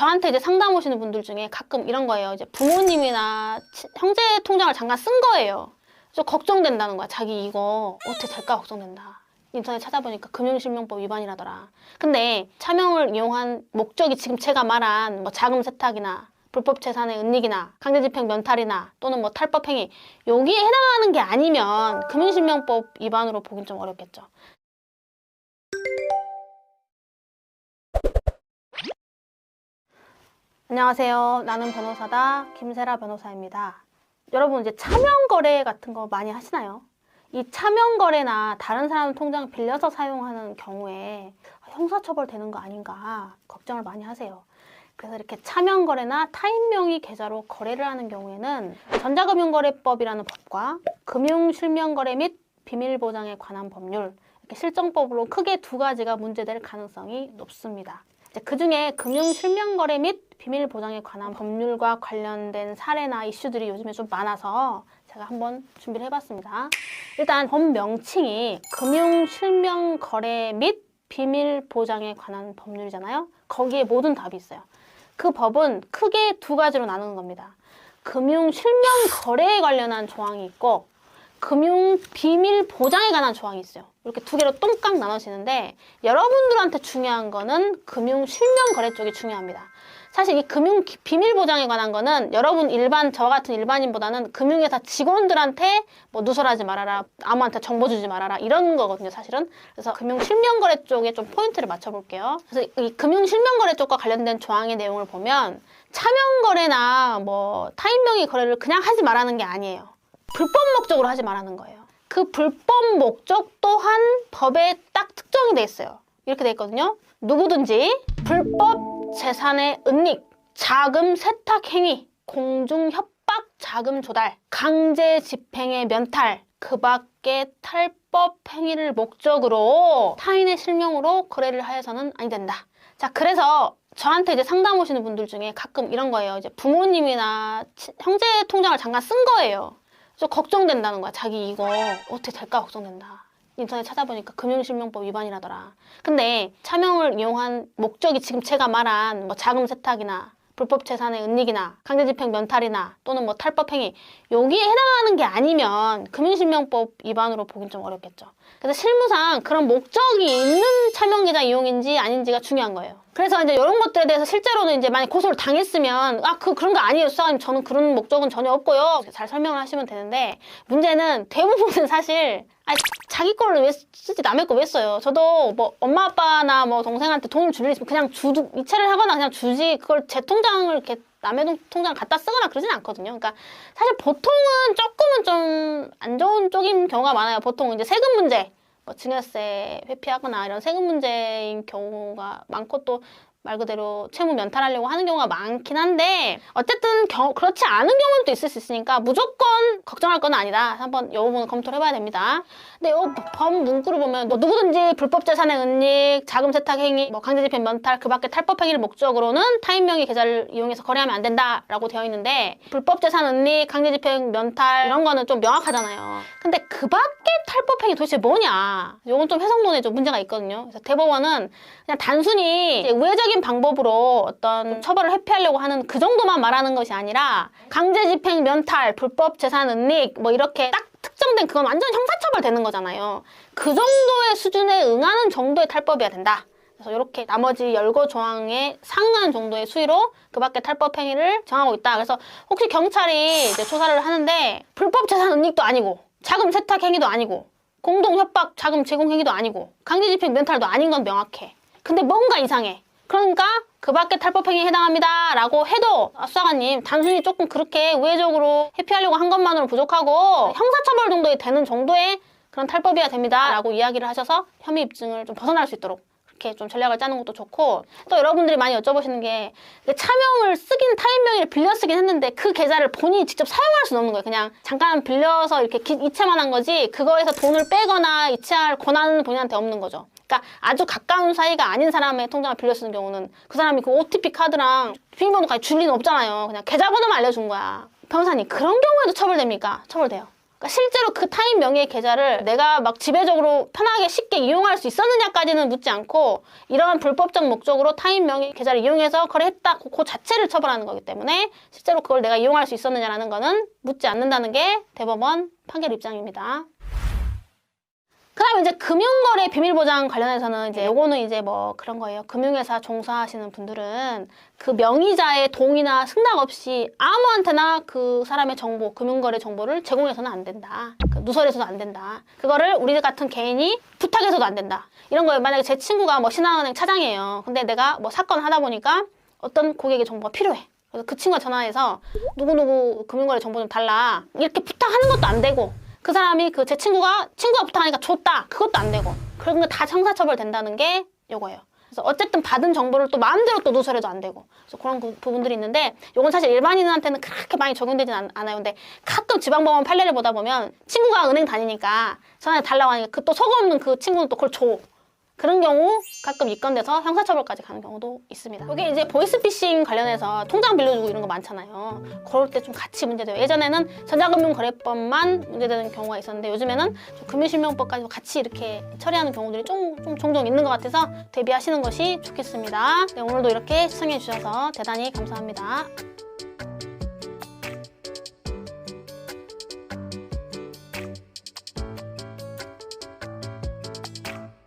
저한테 이제 상담 오시는 분들 중에 가끔 이런 거예요. 이제 부모님이나 치- 형제 통장을 잠깐 쓴 거예요. 그래서 걱정된다는 거야. 자기 이거 어떻게 될까 걱정된다. 인터넷 찾아보니까 금융실명법 위반이라더라. 근데 차명을 이용한 목적이 지금 제가 말한 뭐 자금 세탁이나 불법 재산의 은닉이나 강제집행 면탈이나 또는 뭐 탈법 행위 여기에 해당하는 게 아니면 금융실명법 위반으로 보긴 좀 어렵겠죠. 안녕하세요. 나는 변호사다. 김세라 변호사입니다. 여러분 이제 차명 거래 같은 거 많이 하시나요? 이 차명 거래나 다른 사람 통장 빌려서 사용하는 경우에 형사처벌 되는 거 아닌가 걱정을 많이 하세요. 그래서 이렇게 차명 거래나 타인 명의 계좌로 거래를 하는 경우에는 전자금융거래법이라는 법과 금융실명거래 및 비밀보장에 관한 법률 이렇게 실정법으로 크게 두 가지가 문제될 가능성이 높습니다. 그 중에 금융실명거래 및 비밀 보장에 관한 법률과 관련된 사례나 이슈들이 요즘에 좀 많아서 제가 한번 준비를 해봤습니다. 일단 법 명칭이 금융 실명 거래 및 비밀 보장에 관한 법률이잖아요. 거기에 모든 답이 있어요. 그 법은 크게 두 가지로 나누는 겁니다. 금융 실명 거래에 관련한 조항이 있고 금융 비밀 보장에 관한 조항이 있어요. 이렇게 두 개로 똥깡 나눠지는데 여러분들한테 중요한 거는 금융 실명 거래 쪽이 중요합니다. 사실 이 금융 기- 비밀 보장에 관한 거는 여러분 일반 저와 같은 일반인보다는 금융회사 직원들한테 뭐 누설하지 말아라, 아무한테 정보 주지 말아라 이런 거거든요, 사실은. 그래서 금융 실명 거래 쪽에 좀 포인트를 맞춰 볼게요. 그래서 이 금융 실명 거래 쪽과 관련된 조항의 내용을 보면 차명 거래나 뭐 타인 명의 거래를 그냥 하지 말라는 게 아니에요. 불법 목적으로 하지 말라는 거예요. 그 불법 목적 또한 법에 딱 특정이 돼 있어요. 이렇게 돼 있거든요. 누구든지 불법 재산의 은닉, 자금 세탁 행위, 공중 협박 자금 조달, 강제 집행의 면탈, 그 밖의 탈법 행위를 목적으로 타인의 실명으로 거래를 하여서는 아니 된다. 자, 그래서 저한테 이제 상담 오시는 분들 중에 가끔 이런 거예요. 이제 부모님이나 치- 형제 통장을 잠깐 쓴 거예요. 그래서 걱정된다는 거야. 자기 이거 어떻게 될까 걱정된다. 인터넷 찾아보니까 금융실명법 위반이라더라. 근데 차명을 이용한 목적이 지금 제가 말한 뭐 자금 세탁이나 불법 재산의 은닉이나 강제집행 면탈이나 또는 뭐 탈법행위 여기에 해당하는 게 아니면 금융실명법 위반으로 보긴 좀 어렵겠죠. 그래서 실무상 그런 목적이 있는 차명 계좌 이용인지 아닌지가 중요한 거예요. 그래서 이제 이런 것들에 대해서 실제로는 이제 만약 고소를 당했으면 아 그 그런 거 아니에요. 수사관님 저는 그런 목적은 전혀 없고요. 잘 설명을 하시면 되는데 문제는 대부분은 사실 아 자기 거를 왜 쓰지? 남의 거 왜 써요? 저도 뭐 엄마 아빠나 뭐 동생한테 돈을 줄일 있으면 그냥 주 이체를 하거나 그냥 주지 그걸 제 통장을 이렇게 남의 동- 통장 갖다 쓰거나 그러진 않거든요. 그러니까 사실 보통은 조금은 좀 안 좋은 쪽인 경우가 많아요. 보통 이제 세금 문제, 뭐 증여세 회피하거나 이런 세금 문제인 경우가 많고 또 말 그대로 채무 면탈하려고 하는 경우가 많긴 한데 어쨌든 경- 그렇지 않은 경우는 또 있을 수 있으니까 무조건 걱정할 건 아니다. 한번 이 부분 검토를 해봐야 됩니다. 근데 이법 문구를 보면 뭐 누구든지 불법 재산의 은닉, 자금 세탁 행위, 뭐 강제집행 면탈, 그 밖에 탈법 행위를 목적으로는 타인 명의 계좌를 이용해서 거래하면 안 된다라고 되어 있는데 불법 재산 은닉, 강제집행 면탈 이런 거는 좀 명확하잖아요. 근데 그 밖에 탈법 행위 도대체 뭐냐? 이건 좀 해석론에 좀 문제가 있거든요. 그래서 대법원은 그냥 단순히 이제 우회적인 방법으로 어떤 처벌을 회피하려고 하는 그 정도만 말하는 것이 아니라 강제 집행 면탈, 불법 재산 은닉 뭐 이렇게 딱 특정된 그건 완전 형사처벌 되는 거잖아요. 그 정도의 수준에 응하는 정도의 탈법이어야 된다. 그래서 이렇게 나머지 열거 조항에 상응하는 정도의 수위로 그 밖에 탈법 행위를 정하고 있다. 그래서 혹시 경찰이 이제 조사를 하는데 불법 재산 은닉도 아니고 자금 세탁 행위도 아니고 공동 협박 자금 제공 행위도 아니고 강제 집행 멘탈도 아닌 건 명확해. 근데 뭔가 이상해. 그러니까 그 밖에 탈법 행위에 해당합니다. 라고 해도 아, 수사관님 단순히 조금 그렇게 우회적으로 회피하려고 한 것만으로 부족하고 형사처벌 정도에 되는 정도의 그런 탈법이어야 됩니다. 라고 이야기를 하셔서 혐의 입증을 좀 벗어날 수 있도록 그렇게 좀 전략을 짜는 것도 좋고 또 여러분들이 많이 여쭤보시는 게 차명을 쓰긴 타인 명의를 빌려 쓰긴 했는데 그 계좌를 본인이 직접 사용할 수는 없는 거예요. 그냥 잠깐 빌려서 이렇게 기- 이체만 한 거지 그거에서 돈을 빼거나 이체할 권한은 본인한테 없는 거죠. 그러니까 아주 가까운 사이가 아닌 사람의 통장을 빌려 쓰는 경우는 그 사람이 그 OTP 카드랑 비밀번호까지 줄 리는 없잖아요. 그냥 계좌번호만 알려준 거야. 변호사님 그런 경우에도 처벌됩니까? 처벌돼요. 그러니까 실제로 그 타인 명의의 계좌를 내가 막 지배적으로 편하게 쉽게 이용할 수 있었느냐까지는 묻지 않고 이러한 불법적 목적으로 타인 명의 계좌를 이용해서 거래했다 그, 그 자체를 처벌하는 거기 때문에 실제로 그걸 내가 이용할 수 있었느냐라는 거는 묻지 않는다는 게 대법원 판결 입장입니다. 그다음에 이제 금융거래 비밀보장 관련해서는 이제 요거는 이제 뭐 그런 거예요. 금융회사 종사하시는 분들은 그 명의자의 동의나 승낙 없이 아무한테나 그 사람의 정보, 금융거래 정보를 제공해서는 안 된다. 그 누설해서도 안 된다. 그거를 우리 같은 개인이 부탁해서도 안 된다. 이런 거예요. 만약에 제 친구가 뭐 신한은행 차장이에요. 근데 내가 뭐 사건 하다 보니까 어떤 고객의 정보가 필요해. 그래서 그 친구가 전화해서 누구누구 금융거래 정보 좀 달라. 이렇게 부탁하는 것도 안 되고 그 사람이 그 제 친구가 친구가 부탁하니까 줬다 그것도 안 되고 그런 거 다 형사처벌 된다는 게 요거예요. 그래서 어쨌든 받은 정보를 또 마음대로 또 누설해도 안 되고 그래서 그런 그 부분들이 있는데 요건 사실 일반인한테는 그렇게 많이 적용되진 않, 않아요. 근데 가끔 지방법원 판례를 보다 보면 친구가 은행 다니니까 전화해 달라고 하니까 그 또 속어 없는 그 친구는 또 그걸 줘. 그런 경우 가끔 입건돼서 형사처벌까지 가는 경우도 있습니다. 이게 이제 보이스피싱 관련해서 통장 빌려주고 이런 거 많잖아요. 그럴 때 좀 같이 문제돼요. 예전에는 전자금융거래법만 문제되는 경우가 있었는데 요즘에는 좀 금융실명법까지 같이 이렇게 처리하는 경우들이 좀, 좀 종종 있는 것 같아서 대비하시는 것이 좋겠습니다. 네, 오늘도 이렇게 시청해 주셔서 대단히 감사합니다.